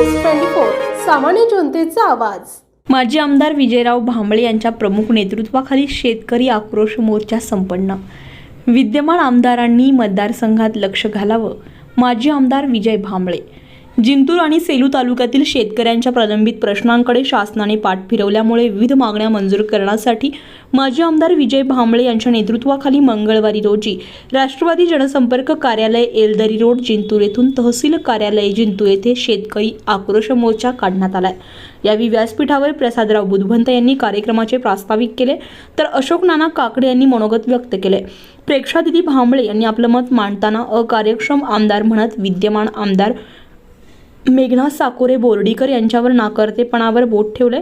News twenty four सामान्य जनतेचा आवाज. माजी आमदार विजयराव भांबळे यांच्या प्रमुख नेतृत्वाखाली शेतकरी आक्रोश मोर्चा संपन्न. विद्यमान आमदारांनी मतदारसंघात लक्ष घालावं माजी आमदार विजय भांबळे. जिंतूर आणि सेलू तालुक्यातील शेतकऱ्यांच्या प्रलंबित प्रश्नांकडे शासनाने पाठ फिरवल्यामुळे विविध मागण्या मंजूर करण्यासाठी माजी आमदार विजय भांबळे यांच्या नेतृत्वाखाली मंगळवारी रोजी राष्ट्रवादी जनसंपर्क कार्यालय एलदरी रोड जिंतूर येथून तहसील कार्यालय जिंतूर येथे शेतकरी आक्रोश मोर्चा काढण्यात आलाय. यावेळी व्यासपीठावर प्रसादराव बुधवंत यांनी कार्यक्रमाचे प्रास्ताविक केले तर अशोक नाना काकडे यांनी मनोगत व्यक्त केले. प्रेक्षादिदी भांबळे यांनी आपलं मत मांडताना अकार्यक्षम आमदार म्हणत विद्यमान आमदार मेघना साकोरे बोर्डीकर यांच्यावर नाकर्तेपणावर बोट ठेवले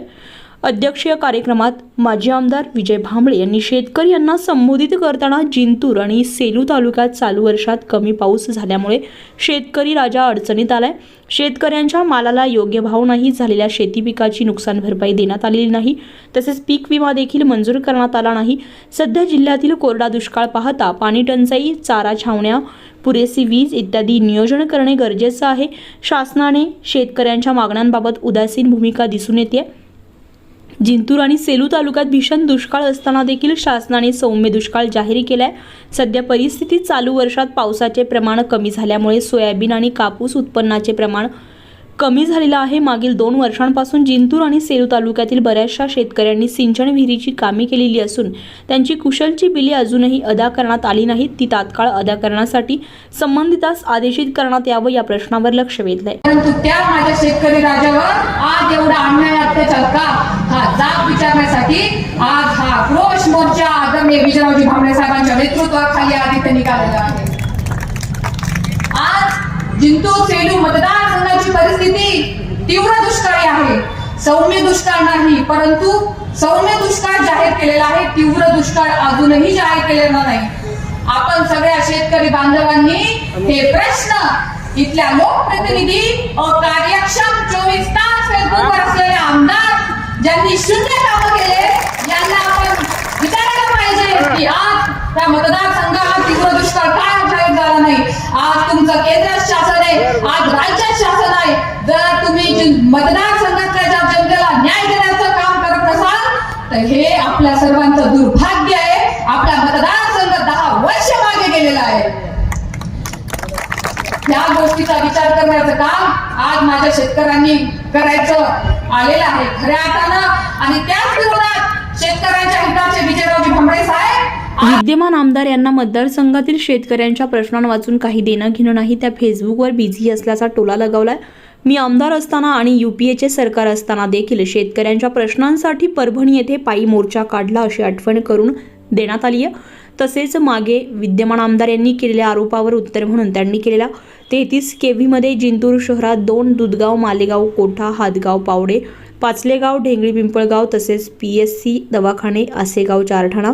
अध्यक्षीय कार्यक्रमात माजी आमदार विजय भांबळे यांनी शेतकरी यांना संबोधित करताना जिंतूर आणि सेलू तालुक्यात चालू वर्षात कमी पाऊस झाल्यामुळे शेतकरी राजा अडचणीत आलाय. शेतकऱ्यांच्या मालाला योग्य भाव नाही झालेल्या शेती पिकाची नुकसान भरपाई देण्यात आलेली नाही तसेच पीक विमा देखील मंजूर करण्यात आला नाही. सध्या जिल्ह्यातील कोरडा दुष्काळ पाहता पाणी टंचाई चारा छावण्या पुरेसी वीज इत्यादी नियोजन करणे गरजेचं आहे. शासनाने शेतकऱ्यांच्या मागण्यांबाबत उदासीन भूमिका दिसून येते जिंतूर आणि सेलू तालुक्यात भीषण दुष्काळ असताना देखील शासनाने सौम्य दुष्काळ जाहीर केलाय. सध्या परिस्थितीत चालू वर्षात पावसाचे प्रमाण कमी झाल्यामुळे सोयाबीन आणि कापूस उत्पन्नाचे प्रमाण कमी झालेला आहे. मागील दोन वर्षांपासून जिंतूर आणि सेलू तालुक्यातील बऱ्याचशा शेतकऱ्यांनी सिंचन विहिरीची कामे केलेली असून त्यांची कुशलची बिले अजूनही अदा करण्यात आली नाहीत. ती तात्काळ अदा करण्यासाठी संबंधितास आदेशित करण्यात यावं या प्रश्नावर लक्ष वेधलंय. परंतु त्या माझ्या शेतकरी राजावर आज एवढा अन्याय अत्याचार का? हा जाब विचारण्यासाठी आज हा आक्रोश मोर्चा आदरणीय विजयरावजी भांबळे साहेबांच्या नेतृत्वाखाली आज इथे निघालेला आहे. जिंतूर सेलू मतदारसंघाची परिस्थिती तीव्र दुष्काळी आहे. सौम्य दुष्काळ नाही परंतु सौम्य दुष्काळ जाहीर केलेला आहे. तीव्र दुष्काळ अजूनही जाहीर केलेला नाही. आपण सगळ्या शेतकरी बांधवांनी हे प्रश्न इथल्या लोकप्रतिनिधी अकार्यक्षम चोवीस तास फेसबुकवर असलेले आमदार ज्यांनी शून्य काम केले यांना आपण विचारायला पाहिजे की आज त्या मतदार तीव्र दुष्काळ काय जाहीर झाला नाही आज तुमचं केंद्र शासन आहे आज राज्यात शासन आहे जर तुम्ही जिन- मतदारसंघातल्या ज्या जनतेला न्याय देण्याचं काम करत असाल तर हे आपल्या सर्वांचं दुर्भाग्य आहे. आपला मतदारसंघ दहा वर्ष मागे गेलेला आहे. या गोष्टीचा विचार करण्याचं काम आज माझ्या शेतकऱ्यांनी करायचं आलेलं आहे. खऱ्या अर्थानं आणि त्याच विरोधात शेतकऱ्यांच्या हिताचे विजयरावजी भांबळे साहेब विद्यमान आमदार यांना मतदारसंघातील शेतकऱ्यांच्या प्रश्नांवाचून काही देणं घेणं नाही त्या फेसबुकवर बिझी असल्याचा टोला लगावलाय. मी आमदार असताना आणि युपीएचे सरकार असताना देखील शेतकऱ्यांच्या प्रश्नांसाठी परभणी येथे पायी मोर्चा काढला अशी आठवण करून देण्यात आली आहे. तसेच मागे विद्यमान आमदार यांनी केलेल्या आरोपावर उत्तर म्हणून त्यांनी केलेल्या तेहतीस के व्हीमध्ये जिंतूर शहरात दोन दुधगाव मालेगाव कोठा हातगाव पावडे पाचलेगाव ढेंगळी पिंपळगाव तसेच पी एस सी दवाखाने आसेगाव चारठाणा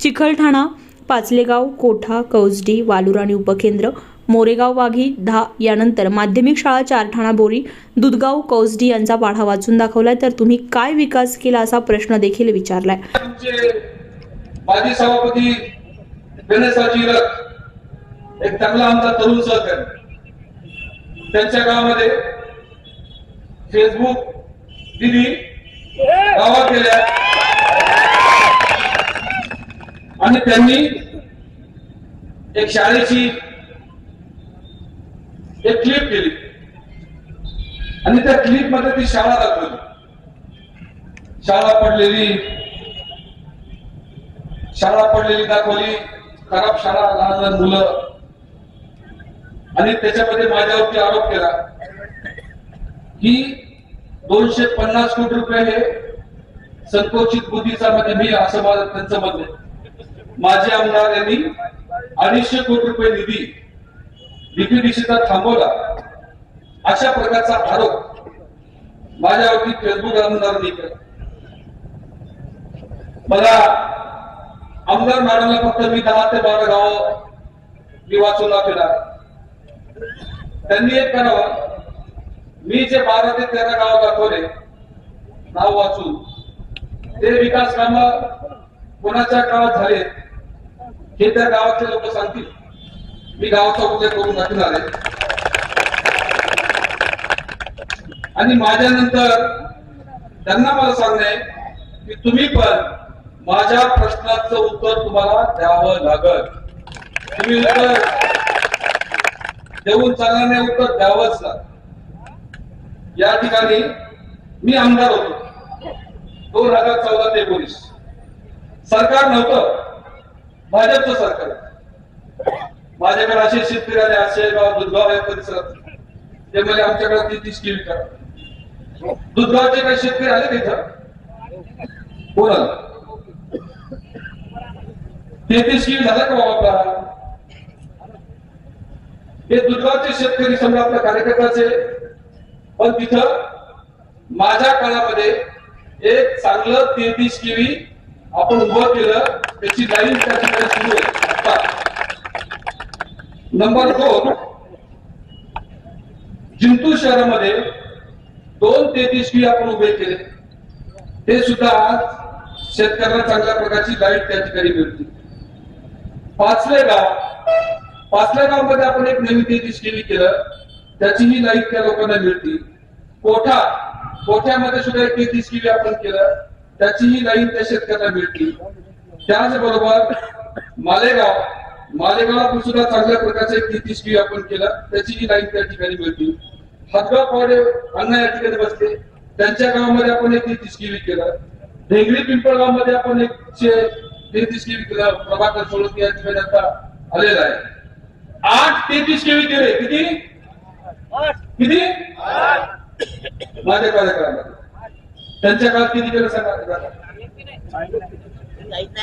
चिखलठाणा पाचलेगाव कोठा कौजडी वालूर आणि उपकेंद्र मोरेगाव वाघी दहा यानंतर माध्यमिक शाळा चारठाणा बोरी दुधगाव कौसडी यांचा पाढा वाचून दाखवलाय. तर तुम्ही काय विकास केला असा प्रश्न देखील विचारलाय. माजी सभापती गणेशरावजी रथ एक चांगला आमचा तरुण सहकारी. त्यांच्या गावामध्ये फेसबुक दिली गावात गेल्या आणि त्यांनी एक शाळेची एक क्लिप केली. आणि त्या क्लिपमध्ये ती शाळा दाखवली. शाळा पडलेली. शाळा पडलेली दाखवली. खराब शाळा लहान लहान मुलं. आणि त्याच्यामध्ये माझ्यावरती आरोप केला. की दोनशे पन्नास कोटी रुपये हे संकोचित बुद्धीचा मध्ये मी असं माझं त्यांचं म्हणणं माझे माजी आमदार यांनी अडीचशे कोटी रुपये निधी डीपीडीसीचा थांबवला. अशा प्रकारचा आरोप माझ्यावरती फेसबुक आमदारांनी केला. मला आमदार मॅडमला फक्त मी दहा ते बारा गाव मी वाचून दाखवणार त्यांनी एक करावं मी जे बारा ते तेरा गाव दाखवले नाव वाचून ते विकास काम कोणाच्या गावात झाले हे त्या गावातले लोक सांगतील. मी गावाचा उदय करून दाखवणार आले. आणि माझ्यानंतर त्यांना मला सांगणे की तुम्ही पण माझ्या प्रश्नाचं उत्तर तुम्हाला द्यावं लागल. तुम्ही उत्तर देऊन चालणार नाही उत्तर द्यावंच लागेल. या ठिकाणी मी आमदार होतो. दोन हजार चौदा ते एकोणीस. सरकार नव्हतं. भाजपचं सरकार माझ्याकडे असे शेतकरी आले असे गाव दुधगाव या परिसरात. ते म्हणजे आमच्याकडे ती तीस किलो करा दुधगावचे काही शेतकरी आले का इथं? कोण तेहतीस किलो झाला का बाबा हे दुधगावचे शेतकरी समजा आपल्या कार्यकर्त्याचे पण तिथं माझ्या काळामध्ये एक चांगलं तेहतीस किवी आपण उभं केलं त्याची लाईन त्या ठिकाणी सुरू आहे. नंबर दोन जिंतूर शहरामध्ये दोन तेहतीस केवी आपण उभे केले. ते सुद्धा शेतकऱ्यांना चांगल्या प्रकारची लाइट त्या ठिकाणी मिळते. पाचवे गाव पाचव्या गावमध्ये आपण एक नवीन तेहतीस केली केलं. त्याचीही लाइट त्या लोकांना मिळते. कोठा कोठ्यामध्ये सुद्धा एक तेहतीस केवी आपण केलं. त्याचीही लाईन त्या शेतकऱ्यांना मिळते. त्याचबरोबर मालेगाव मालेगाव सुद्धा चांगल्या प्रकारचे एक केवी आपण केलं. त्याचीही लाईन त्या ठिकाणी मिळते. हातगाव पावडे अण्णा या ठिकाणी बसते त्यांच्या गावामध्ये आपण एक तेहतीस केवी केलं. ढेंगळी पिंपळगावमध्ये आपण तेहतीस केवी केलं. प्रभाकर सोळंकी या ठिकाणी आता आलेला आहे. आठ तेहतीस केवी केले. किती? किती? माझ्या कार्यक्रमामध्ये. त्यांच्या काळात किती केलं सांगा?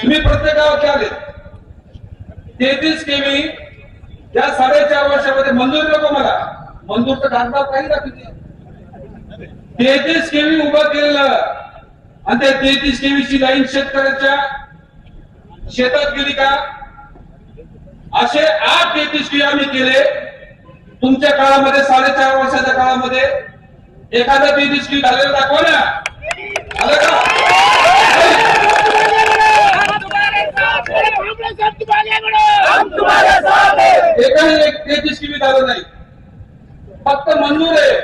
तुम्ही प्रत्येक गावात आले. तेहतीस केवी या साडेचार वर्षामध्ये मंजूर नको मला. मंजूर तर टाकणार काही ना किती. तेहतीस केवी उभं केलेलं. आणि त्या तेहतीस केवीची लाईन शेतकऱ्याच्या शेतात गेली का? असे आठ तेहतीस केवी आम्ही केले. तुमच्या काळामध्ये साडेचार वर्षाच्या काळामध्ये एखादा तेहतीस केवी झालेलं दाखवा ना. आलं का? एकाही एक तेहतीस केवी झालं नाही. फक्त मंजूर आहे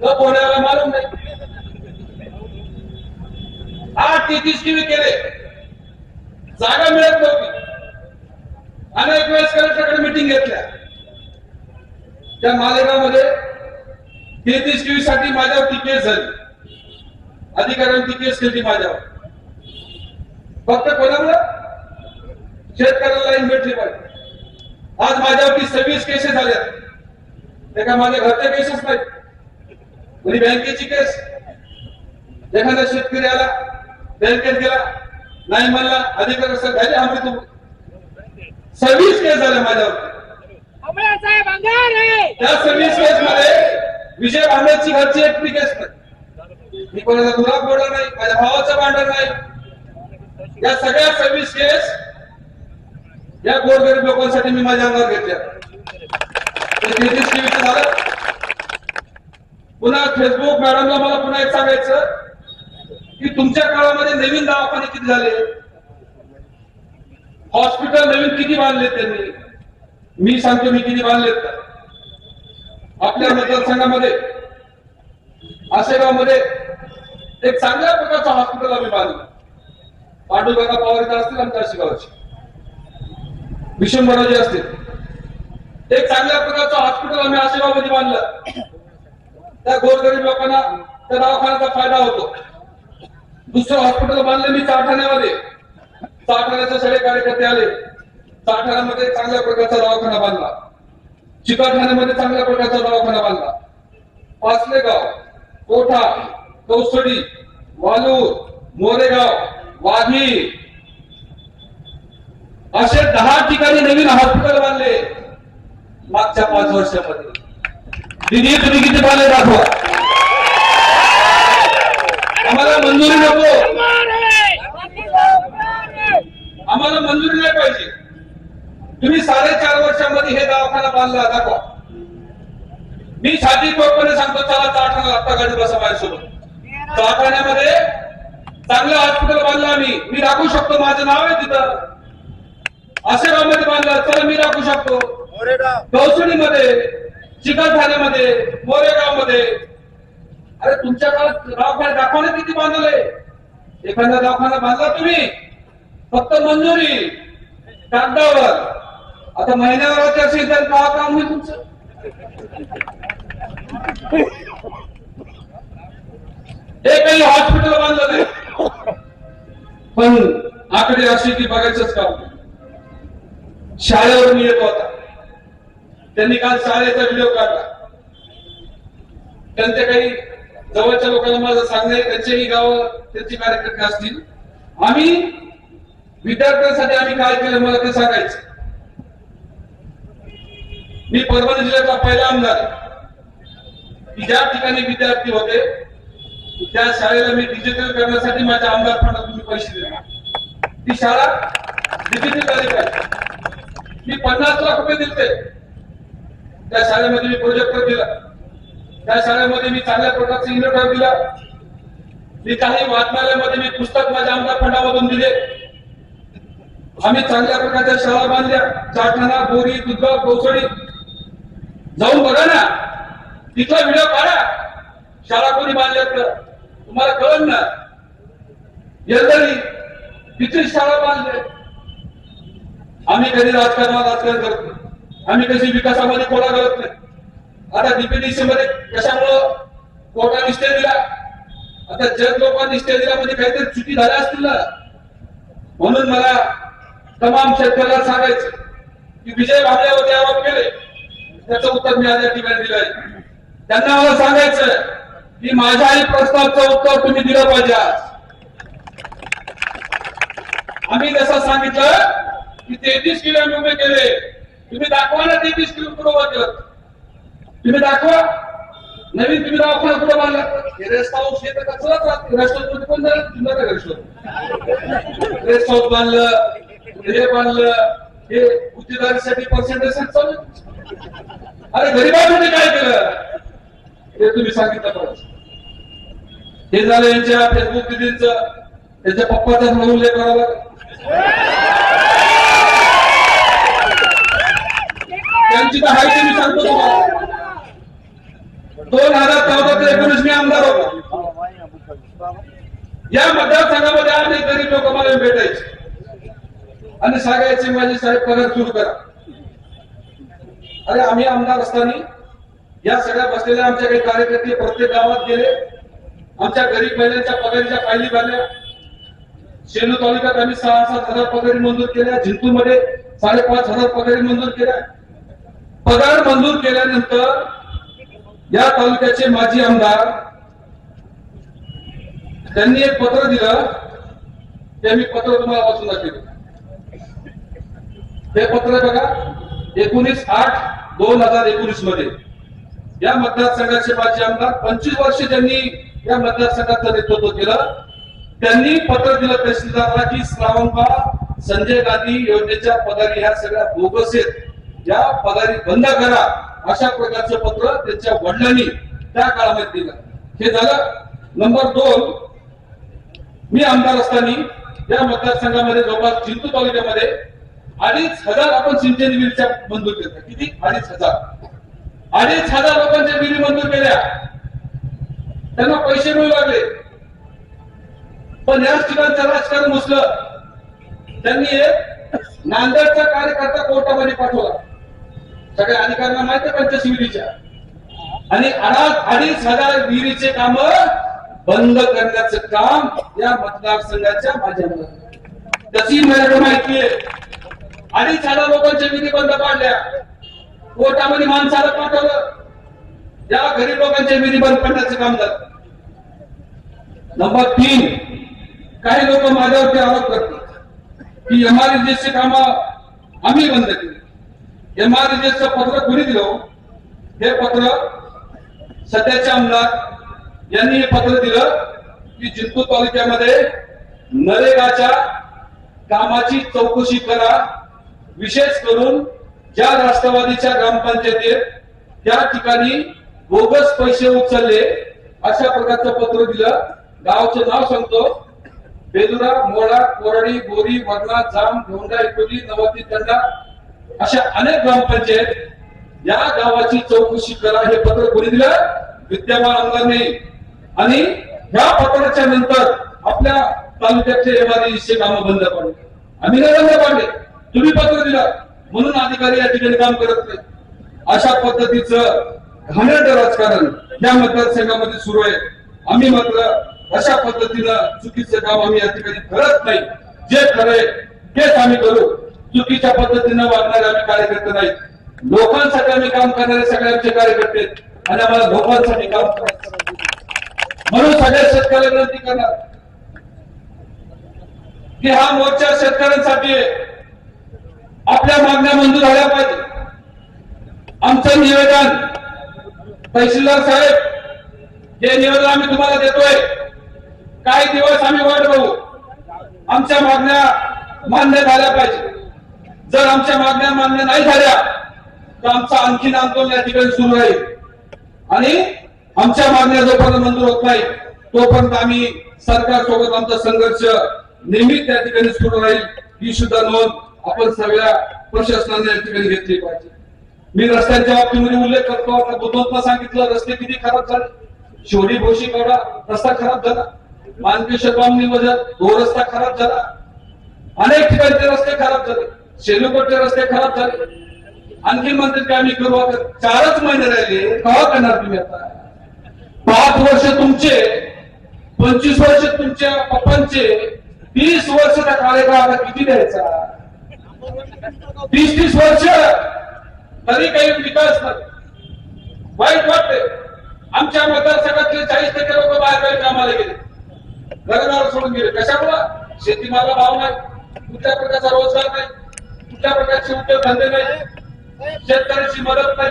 न कोणाला मालूम नाही आठ तेहतीस केवी केले जागा मिळत नव्हती अनेक वेळेस कलेक्टरकडे मिटिंग घेतल्या त्या मालेगावमध्ये तेहतीस केवी साठी माझ्यावर केस झाली अधिकाऱ्यांनी ती केस केली माझ्यावर. फक्त कोणामुळं शेतकऱ्याला लाईन भेटली पाहिजे. आज माझ्यावरती सव्वीस केसेस झाल्या ते का माझ्या घरच्या केसेस नाही कोणी बँकेची केस एखादा शेतकरी आला बँकेत गेला नाही म्हणला अधिकारी असं झाले आम्ही तू सव्वीस केस झाल्या माझ्यावर त्या सव्वीस केस मध्ये विजय भांड्याची घरची एकटी केस नाही. मी कोणाचा गुलाब बोलला नाही माझ्या भावाचं भांडण नाही. या सगळ्या सव्वीस केस या गोरगरीब लोकांसाठी मी माझ्या अंगावर घेतल्या. झालं पुन्हा फेसबुक मॅडमला मला पुन्हा एक सांगायचं की तुमच्या काळामध्ये नवीन दवाखाने किती झाले? हॉस्पिटल नवीन किती बांधले त्यांनी? मी सांगतो मी किती बांधलेत तर. आपल्या मतदारसंघामध्ये आशेगावमध्ये एक चांगल्या प्रकारचं हॉस्पिटल आम्ही बांधलं. पांडुरंगा पवार इथं असतील आमच्या भीषण विशंभराजी असतील. एक चांगल्या प्रकारचं हॉस्पिटल आम्ही आशेगाव बांधलं. त्या गोरगरीब लोकांना त्या दवाखान्याचा फायदा होतो. दुसरं हॉस्पिटल बांधलं मी चारठाण्यामध्ये. चारठाण्याचे सगळे कार्यकर्ते आले. चारठाण्यामध्ये चांगल्या प्रकारचा दवाखाना बांधला. चिकाठाण्यामध्ये चांगल्या प्रकारचा दवाखाना बांधला. पाचलेगाव कोठा कौसडी वालूर मोरेगाव वाघी असे दहा ठिकाणी नवीन हॉस्पिटल बांधले. मागच्या पाच वर्षामध्ये. दिदी तुम्ही किती बांधले दाखवा. आम्हाला मंजुरी नको. आम्हाला मंजुरी नाही पाहिजे. तुम्ही साडेचार वर्षामध्ये हे दवाखाना बांधला दाखवा. मी छाती ठोकपणे सांगतो चला चारठाणा आत्ता गाडी बसा माझ्यासोबत. चाठाण्यामध्ये चांगलं हॉस्पिटल बांधलं आम्ही? मी राखू शकतो माझं नाव आहे तिथं. आशेगावमध्ये बांधलं चला मी राखू शकतो. कौसडीमध्ये चिकलठाण्यामध्ये मोरेगावमध्ये अरे तुमच्या काळात दवाखाने दवाखाने किती बांधले? एखादा दवाखाना बांधला तुम्ही? फक्त मंजुरी कागदावर. आता महिन्यावर असेल तर का काम होईल तुमचं? एकही हॉस्पिटल बांधलं नाही. पण आकडे असे की बघायचंच काम शाळेवर मी येतो आता त्यांनी काल शाळेचा व्हिडिओ काढला. त्यांचे काही जवळच्या लोकांना माझं सांगणे त्यांचेही गाव त्यांचे कार्यकर्ते असतील. आम्ही विद्यार्थ्यांसाठी आम्ही काय केलं मला ते सांगायचं. मी परभणी जिल्ह्याचा पहिला आमदार. ज्या ठिकाणी विद्यार्थी होते त्या शाळेला मी डिजिटल करण्यासाठी माझ्या आमदार तुम्ही पैसे दिले. ती शाळा डिजिटल झाली पाहिजे. मी पन्नास लाख रुपये दिले त्या शाळेमध्ये मी प्रोजेक्टर दिला त्या शाळेमध्ये मी चांगल्या प्रकारचं इन्व्हर्टर दिला मी काही वाचनालयामध्ये मी पुस्तक माझ्या आमदार फंडामधून दिले. आम्ही चांगल्या प्रकारच्या शाळा बांधल्या. चाटणा बोरी दुधगाव कोसळी. जाऊन बघा ना. तिथला व्हिडिओ काढा. शाळा कोणी बांधल्या तर तुम्हाला कळलं ना? यंदाही किती शाळा बांधले. आम्ही कधी राजकारणात राजकारण करत नाही. आम्ही कशी विकासामध्ये कोणा करत नाही. आता डीपीडीसी मध्ये कशामुळं कोर्टाने स्टे दिला? आता जग लोकांनी स्टे दिला म्हणजे काहीतरी चुकी झाल्या असतील ना? म्हणून मला तमाम शेतकऱ्याला सांगायचं की विजय भांबल्यावरती आरोप केले. त्याचं उत्तर मी आज या ठिकाणी दिलंय. त्यांना मला सांगायचं. की माझ्याही प्रश्नाचं उत्तर तुम्ही दिलं पाहिजे आम्ही जसं सांगितलं की तेहतीस किलो उभे केले. तुम्ही दाखवा ना तेहतीस किलो कुठं उभं केलं तुम्ही दाखवा. नवीन तुम्ही दवाखाना कुठं बांधला? हे रेस्ट हाऊस हे तर कचराच राहते रेस्ट हाऊसमध्ये कोण जाणार तुम्हाला रेस्ट हाऊस रेस्ट हाऊस बांधलं हे बांधलं हे गुत्तेदारीसाठी पर्सेंटेज चालू अरे गरिबांमध्ये काय केलं? हे तुम्ही सांगितलं पाहिजे हे झालं यांच्या फेसबुक दिदींच त्यांच्या पप्पाचा म्हणून उल्लेख करावा. त्यांची तर हाय मी सांगतो तुम्हाला. दोन हजार चौदा ते एकोणीस मी आमदार होतो. या मतदारसंघामध्ये अनेक गरीब लोक मला भेटायचे. आणि सांगायचे माझे साहेब पगार सुरू करा. अरे आम्ही आमदार असताना या सगळ्या बसलेल्या आमच्या काही कार्यकर्ते प्रत्येक गावात गेले. आमच्या गरीब महिलांच्या पगारीच्या फायली झाल्या. शेलू तालुक्यात आम्ही सहा सात हजार पगारी मंजूर केल्या. जिंतूरमध्ये साडेपाच हजार पगारी मंजूर केल्या. पगार मंजूर केल्यानंतर या तालुक्याचे माजी आमदार त्यांनी एक पत्र दिलं. ते मी पत्र तुम्हाला वाचून दाखवतो. हे पत्र बघा एकोणीस आठ दोन हजार एकोणीसमध्ये या मतदारसंघाचे माजी आमदार पंचवीस वर्ष त्यांनी या मतदारसंघाचं नेतृत्व केलं त्यांनी पत्र दिलं तहसीलदारला की श्रावणबा संजय गांधी योजनेच्या पगारी ह्या सगळ्या बोगस आहेत. या पगारी बंद करा अशा प्रकारचं पत्र त्यांच्या वडिलांनी त्या काळामध्ये दिलं. हे झालं. नंबर दोन मी आमदार असताना या मतदारसंघामध्ये जवळपास चिंतू तालुक्यामध्ये अडीच हजार आपण सिंचन विहिरीच्या मंजूर केल्या किती? अडीच हजार. अडीच हजार लोकांच्या बिली मंजूर केल्या. त्यांना पैसे मिळू लागले. पण याच ठिकाणचं राजकारण घुसलं. त्यांनी एक नांदेडचा कार्यकर्ता कोर्टामध्ये पाठवला. सगळ्या अधिकाऱ्यांना माहिती आहे विहिरीच्या. आणि अडीच हजार विहिरीचे काम बंद करण्याचं काम या मतदारसंघाच्या माध्यमातून त्याची मला माहिती आहे. अडीच हजार लोकांच्या विधी बंद पाडल्या. कोर्टामध्ये माणसाला पाठवलं या गरीब लोकांच्या विधी बंद पडण्याचं काम झालं. नंबर तीन काही लोक माझ्यावरती आरोप करतात की एमआरएसचे काम आम्ही बंद केली. एमआरएसचं पत्र कोणी दिलं हो? हे पत्र सध्याचे आमदार यांनी हे पत्र दिलं की जिंतूर तालुक्यामध्ये नरेगाच्या कामाची चौकशी करा विशेष करून ज्या राष्ट्रवादीच्या ग्रामपंचायतीत त्या ठिकाणी बोगस पैसे उचलले अशा प्रकारचं पत्र दिलं. गावचं नाव सांगतो. बेदुरा मोडा कोरडी बोरी वरणा जाम धोंडा इकोली नवाती तंडा अशा अनेक ग्रामपंचायत या गावाची चौकशी करा हे पत्र कोणी दिलं? विद्यमान आमदारने. आणि ह्या पत्राच्या नंतर आपल्या तालुक्याचे एमआरईचे कामं बंद पडले. आम्ही नाही बंद पाडले तुम्ही पत्र दिलं. म्हणून अधिकारी या ठिकाणी काम करत नाही अशा पद्धतीचं घाणेरडं राजकारण या मतदारसंघामध्ये सुरू आहे. आम्ही मात्र अशा पद्धतीनं चुकीचं काम आम्ही या ठिकाणी करत नाही. जे खरंय तेच आम्ही करू. चुकीच्या पद्धतीनं वागणारे आम्ही कार्यकर्ते नाही लोकांसाठी आम्ही काम करणारे सगळे आमचे कार्यकर्ते आणि आम्हाला लोकांसाठी काम करायचं म्हणून सगळ्या शेतकऱ्यांना विनंती करणार. की हा मोर्चा शेतकऱ्यांसाठी आहे. आपल्या मागण्या मंजूर झाल्या पाहिजे. आमचं निवेदन तहसीलदार साहेब हे निवेदन आम्ही तुम्हाला देतोय काही दिवस आम्ही वाट बघू. आमच्या मागण्या मान्य झाल्या पाहिजे. जर आमच्या मागण्या मान्य नाही झाल्या तर आमचं आणखीन आंदोलन या ठिकाणी सुरू राहील. आणि आमच्या मागण्या जोपर्यंत मंजूर होत नाही तोपर्यंत आम्ही सरकार सोबत आमचा संघर्ष नेहमीच त्या ठिकाणी सुरू राहील ही सुद्धा नोंद. आपण सगळ्या प्रशासनाने या ठिकाणी घेतली पाहिजे. मी रस्त्यांच्या बाबतीमध्ये उल्लेख करतो. आता बुद्धोत्मा सांगितलं रस्ते किती खराब झाले? शिवडी भोशी कवडा रस्ता खराब झाला. मानकेश्वर बामणी वजन तो रस्ता खराब झाला. अनेक ठिकाणचे रस्ते खराब झाले. शेलूकडचे रस्ते खराब झाले. आणखी म्हणते की आम्ही करू. आता चारच महिने राहिले. कवा करणार तुम्ही आता? पाच वर्ष तुमचे पंचवीस वर्ष तुमच्या पप्पांचे तीस वर्षाचा कार्यकाळ आता किती द्यायचा? तीस तीस वर्ष तरी काही विकास नाही. वाईट वाटते आमच्या मतदारसंघातले चाळीस टक्के लोक बाहेर काही कामाला गेले. घरदार सोडून गेले. कशामुळं? शेतीमाला भाव नाही. कुठल्या प्रकारचा रोजगार नाही. कुठल्या प्रकारचे उद्योगधंदे नाही. शेतकऱ्याची मदत नाही.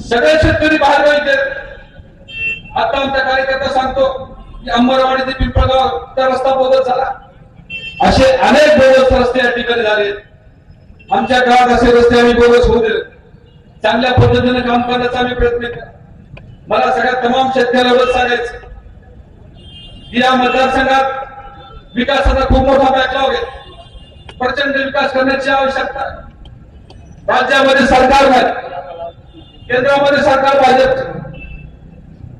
सगळे शेतकरी बाहेर गावी आता आमच्या कार्यकर्ता सांगतो की अंबरवाडी ते पिंपळगाव त्या रस्ता बोगस झाला. असे अनेक बोगस रस्ते या ठिकाणी झाले. आमच्या काळात असे रस्ते आम्ही बोगस होते चांगल्या पद्धतीने काम करण्याचा आम्ही प्रयत्न केला. मला सगळ्या तमाम शेतकऱ्यावर सांगायचं या मतदारसंघात विकासाचा खूप मोठा बॅकलॉग आहे. प्रचंड विकास करण्याची आवश्यकता राज्यामध्ये सरकार नाही. केंद्रामध्ये सरकार भाजपचे.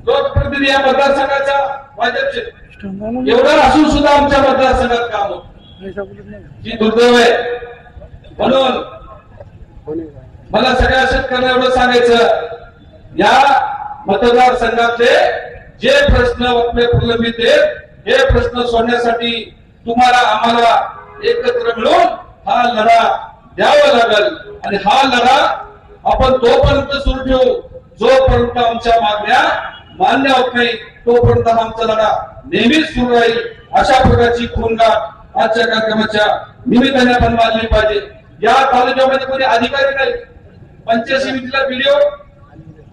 लोकप्रतिनिधी या मतदारसंघाच्या एवढं असून सुद्धा आमच्या मतदारसंघात काम होत ही दुर्दैव आहे. म्हणून मला सगळ्या शेतकऱ्यांना एवढं सांगायचं या मतदारसंघातले जे प्रश्न प्रलंबित आहेत हे प्रश्न सोडण्यासाठी तुम्हाला आम्हाला एकत्र मिळून हा लढा द्यावा लागेल. आणि हा लढा आपण तोपर्यंत सुरू ठेवू जोपर्यंत आमच्या मागण्या मान्य होत नाही तोपर्यंत आमचा लढा नेहमीच सुरू राहील. अशा प्रकारची खूनगाठ आजच्या कार्यक्रमाच्या निमित्ताने आपण मानली पाहिजे. या तालुक्यामध्ये कोणी अधिकारी नाही. पंचायत समितीला व्हिडिओ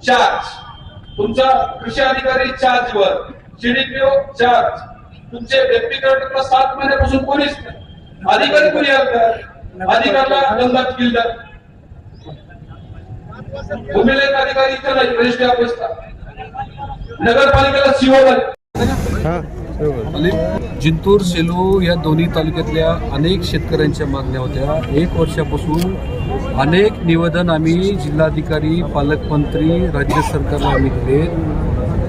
चार्ज तुमचा कृषी अधिकारी चार्ज वर. सीडीपीओ चार्ज तुमचे डेप्टी सात महिन्यापासून कोणीच नाही. अधिकारी कोणी आलं अधिकारला दंडात किल्ला भूमिलेख अधिकारी इथं नाही रजिस्ट्री ऑफिसला. नगरपालिकेला सीओ जिंतूर सेलू या दोन्ही तालुक्यातल्या अनेक शेतकऱ्यांच्या मागण्या होत्या. एक वर्षापासून अनेक निवेदन आम्ही जिल्हाधिकारी पालकमंत्री राज्य सरकारला आम्ही दिले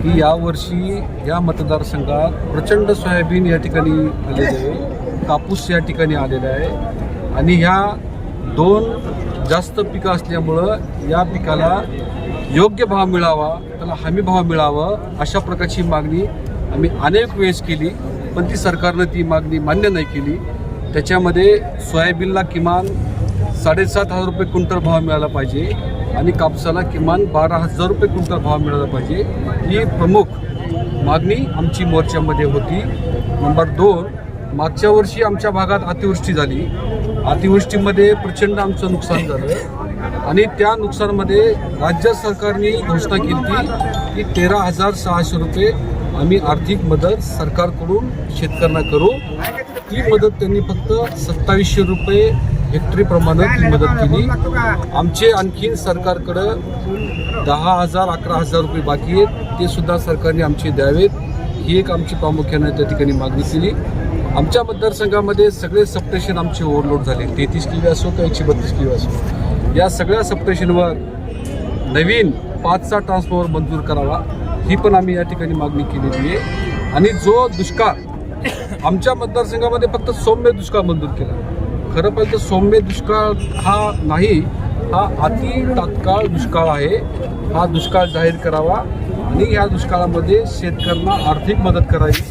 की यावर्षी या मतदारसंघात प्रचंड सोयाबीन या ठिकाणी आलेले आहे कापूस या ठिकाणी आलेला आहे. आणि ह्या दोन जास्त पिकं असल्यामुळं या पिकाला योग्य भाव मिळावा त्याला हमी भाव मिळावा अशा प्रकारची मागणी आम्ही अनेक वेळेस केली पण ती सरकारनं ती मागणी मान्य नाही केली. त्याच्यामध्ये सोयाबीनला किमान साडेसात हजार रुपये क्विंटल भाव मिळाला पाहिजे आणि कापसाला किमान बारा हजार रुपये क्विंटल भाव मिळाला पाहिजे. ही प्रमुख मागणी आमची मोर्चामध्ये होती. नंबर दोन मागच्या वर्षी आमच्या भागात अतिवृष्टी झाली. अतिवृष्टीमध्ये प्रचंड आमचं नुकसान झालं. आणि त्या नुकसानमध्ये राज्य सरकारने घोषणा केली की तेरा हजार सहाशे रुपये आम्ही आर्थिक मदत सरकारकडून शेतकऱ्यांना करू. ती मदत त्यांनी फक्त सत्तावीसशे रुपये हेक्टरीप्रमाणे प्रमाणात मदत केली. आमचे आणखीन सरकारकडं दहा हजार अकरा हजार रुपये बाकी आहेत. ते सुद्धा सरकारने आमचे द्यावेत. ही एक आमची प्रामुख्याने त्या ठिकाणी मागणी केली. आमच्या मतदारसंघामध्ये सगळे सबस्टेशन आमचे ओव्हरलोड झाले. तेहतीस किलो असो किंवा एकशे बत्तीस किलो असो. या सगळ्या सबस्टेशनवर नवीन पाचचा ट्रान्सफॉर्मर मंजूर करावा ही पण आम्ही या ठिकाणी मागणी केलेली आहे. आणि जो दुष्काळ आमच्या मतदारसंघामध्ये फक्त सौम्य दुष्काळ मंजूर केला. खरं पाहिजे तर सौम्य दुष्काळ हा नाही हा अति तात्काळ दुष्काळ आहे. हा दुष्काळ जाहीर करावा आणि ह्या दुष्काळामध्ये शेतकऱ्यांना आर्थिक मदत करावी.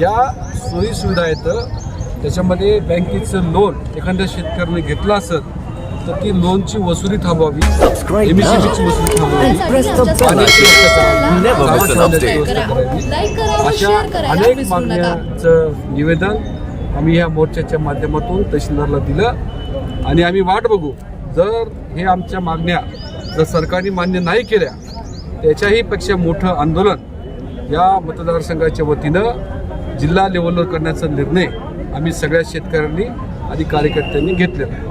ज्या सोयी सुविधा आहेत त्याच्यामध्ये बँकेचं लोन एखाद्या शेतकऱ्याने घेतलं असेल तर ती लोनची वसुली थांबवावी एमएससीबीची वसुली थांबवावी. अशा अनेक मागण्याचं निवेदन आम्ही ह्या मोर्चाच्या माध्यमातून तहसीलदारला दिलं. आणि आम्ही वाट बघू. जर हे आमच्या मागण्या जर सरकारने मान्य नाही केल्या त्याच्याही पेक्षा मोठं आंदोलन या मतदारसंघाच्या वतीनं जिल्हा लेवलवर करण्याचा निर्णय आम्ही सगळ्या शेतकऱ्यांनी आणि कार्यकर्त्यांनी घेतलेला आहे.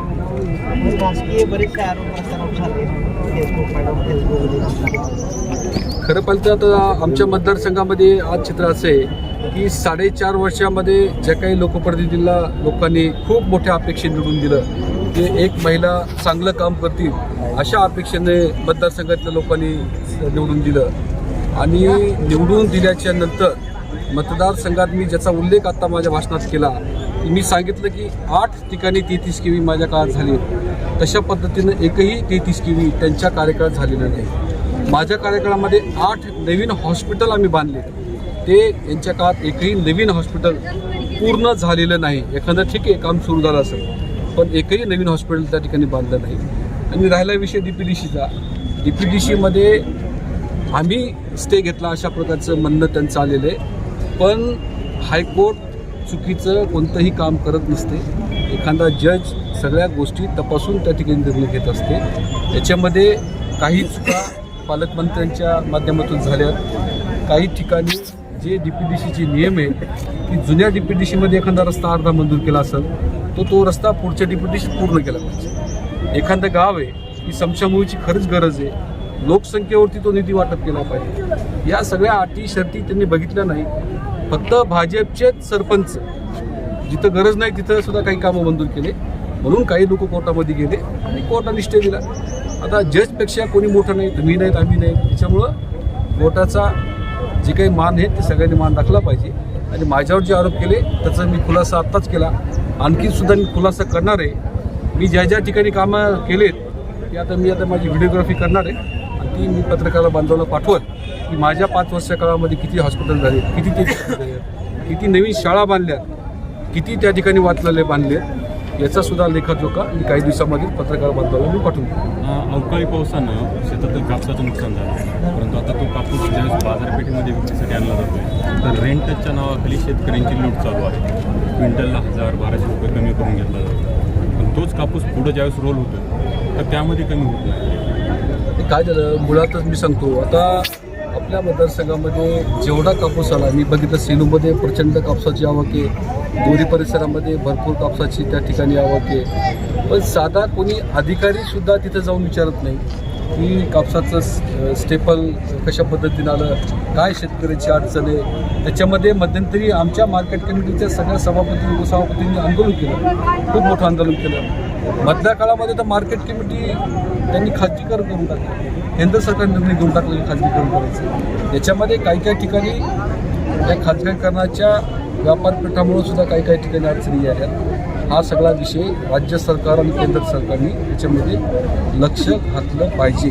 खरं पाहिलं तर आता आमच्या मतदारसंघामध्ये आज चित्र असं आहे की साडेचार वर्षामध्ये ज्या काही लोकप्रतिनिधींना लोकांनी खूप मोठ्या अपेक्षे निवडून दिलं ते एक महिला चांगलं काम करतील अशा अपेक्षेने मतदारसंघातल्या लोकांनी निवडून दिलं. आणि निवडून दिल्याच्या नंतर मतदारसंघात मी ज्याचा उल्लेख आत्ता माझ्या भाषणात केला की मी सांगितलं की आठ ठिकाणी तेहतीस केवी माझ्या काळात झाली. तशा पद्धतीनं एकही तेहतीस केवी त्यांच्या कार्यकाळात झालेलं नाही. माझ्या कार्यकाळामध्ये आठ नवीन हॉस्पिटल आम्ही बांधले. ते यांच्या काळात एकही नवीन हॉस्पिटल पूर्ण झालेलं नाही. एखादं ठीक आहे काम सुरू झालं असेल पण एकही नवीन हॉस्पिटल त्या ठिकाणी बांधलं नाही. आणि राहिला विषय डी पी डी सीचा डी पी डी सीमध्ये आम्ही स्टे घेतला अशा प्रकारचं म्हणणं त्यांचं आलेलं आहे. पण हायकोर्ट चुकीचं कोणतंही काम करत नसते. एखादा जज सगळ्या गोष्टी तपासून त्या ठिकाणी निर्णय घेत असते. याच्यामध्ये काही चुका पालकमंत्र्यांच्या माध्यमातून झाल्या. काही ठिकाणी जे डी पी डी सीचे नियम आहे की जुन्या डी पी डी सीमध्ये एखादा रस्ता अर्धा मंजूर केला असेल तो तो रस्ता पुढच्या डी पी डी सीत पूर्ण केला पाहिजे. एखादं गाव आहे की समशामुळीची खरंच गरज आहे. लोकसंख्येवरती तो निधी वाटप केला पाहिजे. या सगळ्या अटी शर्ती त्यांनी बघितल्या नाही फक्त भाजपचेच सरपंच. जिथं गरज नाही तिथं सुद्धा काही कामं मंजूर केले. म्हणून काही लोक कोर्टामध्ये गेले आणि कोर्टाने स्टे दिला. आता जजपेक्षा कोणी मोठं नाही तुम्ही नाहीत आम्ही नाही. त्याच्यामुळं कोर्टाचा जे काही मान आहे ते सगळ्यांनी मान राखला पाहिजे. आणि माझ्यावर जे आरोप केले त्याचा मी खुलासा आत्ताच केला. आणखी सुद्धा मी खुलासा करणार आहे. मी ज्या ज्या ठिकाणी कामं केलेत ते आता मी आता माझी व्हिडिओग्राफी करणार आहे. आणि ती मी पत्रकाराला बांधवाला पाठवत की माझ्या पाच वर्षा काळामध्ये किती हॉस्पिटल झाले किती ते किती नवीन शाळा बांधल्या किती त्या ठिकाणी वाचलेले बांधले याचा सुद्धा लेखाजोखा मी काही दिवसामध्ये पत्रकार बांधवाला मी पाठवून अवकाळी पावसानं शेतातील कापसाचं नुकसान झालं. परंतु आता तो कापूस ज्यावेळेस बाजारपेठेमध्ये विक्रीसाठी आणला जातोय तर रेंटच्या नावाखाली शेतकऱ्यांची लूट चालू आहे. क्विंटलला हजार बाराशे रुपये कमी करून घेतला जातो. पण तोच कापूस पुढं ज्यावेळेस रोल होतो तर त्यामध्ये कमी होत नाही. ते काय झालं? मुळातच मी सांगतो. आता आपल्या मतदारसंघामध्ये जेवढा कापूस आला मी बघितलं सेलूमध्ये प्रचंड कापसाची आवक आहे. दोरी परिसरामध्ये भरपूर कापसाची त्या ठिकाणी आवक आहे. पण साधा कोणी अधिकारीसुद्धा तिथं जाऊन विचारत नाही. की कापसाचं स्टेपल कशा पद्धतीनं आलं? काय शेतकऱ्याची अडचण त्याच्यामध्ये मध्यंतरी आमच्या मार्केट कमिटीच्या सगळ्या सभापती उपसभापतींनी आंदोलन केलं. खूप मोठं आंदोलन केलं. मधल्या काळामध्ये तर मार्केट कमिटी त्यांनी खाजगीकरण करून टाकलं. केंद्र सरकार निर्णय घेऊन टाकलं की खाजगीकरण करायचं. याच्यामध्ये काही काही ठिकाणी या खाजगीकरणाच्या व्यापारपीठामुळे सुद्धा काही काही ठिकाणी अडचणी आल्या. हा सगळा विषय राज्य सरकार आणि केंद्र सरकारने याच्यामध्ये लक्ष घातलं पाहिजे.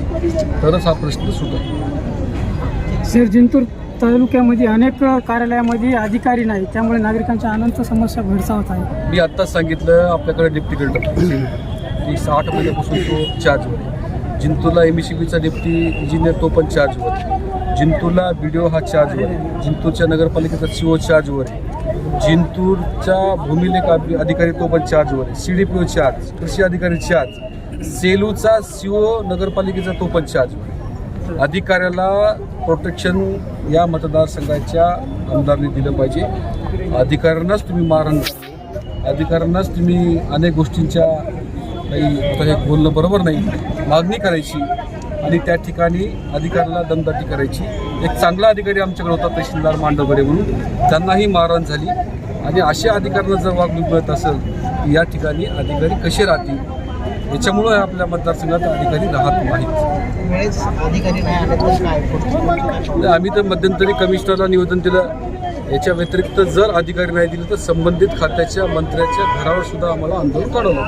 तरच हा प्रश्न सुटेल. सर जिंतूर तालुक्यामध्ये अनेक कार्यालयामध्ये अधिकारी नाही त्यामुळे नागरिकांच्या अनंत समस्या भेडसावत आहे मी आत्ताच सांगितलं आपल्याकडे डिप्टी कलेक्टर ती आठ महिन्यापासून तो चार्जवर आहे. जिंतूरला एम सी बीचा डिप्टी इंजिनियर तो पण चार्जवर जिंतूरला बी डी ओ हा चार्जवर जिंतूरच्या नगरपालिकेचा सी ओ चार्जवर आहे. जिंतूरचा भूमिलेख अधिकारी तो पण चार्जवर आहे. C D P O charge कृषी अधिकारी चार्ज सेलूचा सी ओ नगरपालिकेचा तो पण चार्जवर आहे. अधिकाऱ्याला प्रोटेक्शन या मतदारसंघाच्या आमदारने दिलं पाहिजे. अधिकाऱ्यांनाच तुम्ही मारण अधिकाऱ्यांनाच तुम्ही अनेक गोष्टींच्या काही आता हे बोलणं बरोबर नाही. मागणी करायची. आणि त्या ठिकाणी अधिकाऱ्याला दमदाटी करायची. एक चांगला अधिकारी आमच्याकडे होता तहसीलदार मांडवगडे म्हणून. त्यांनाही मारहाण झाली. आणि अशा अधिकाऱ्यांना जर वागणूक मिळत असेल की या ठिकाणी अधिकारी कसे राहतील? याच्यामुळं आपल्या मतदारसंघात अधिकारी राहत नाहीत. आम्ही तर मध्यंतरी कमिशनरला निवेदन दिलं. याच्या व्यतिरिक्त जर अधिकारी नाही दिले तर संबंधित खात्याच्या मंत्र्याच्या घरावर सुद्धा आम्हाला आंदोलन काढवलं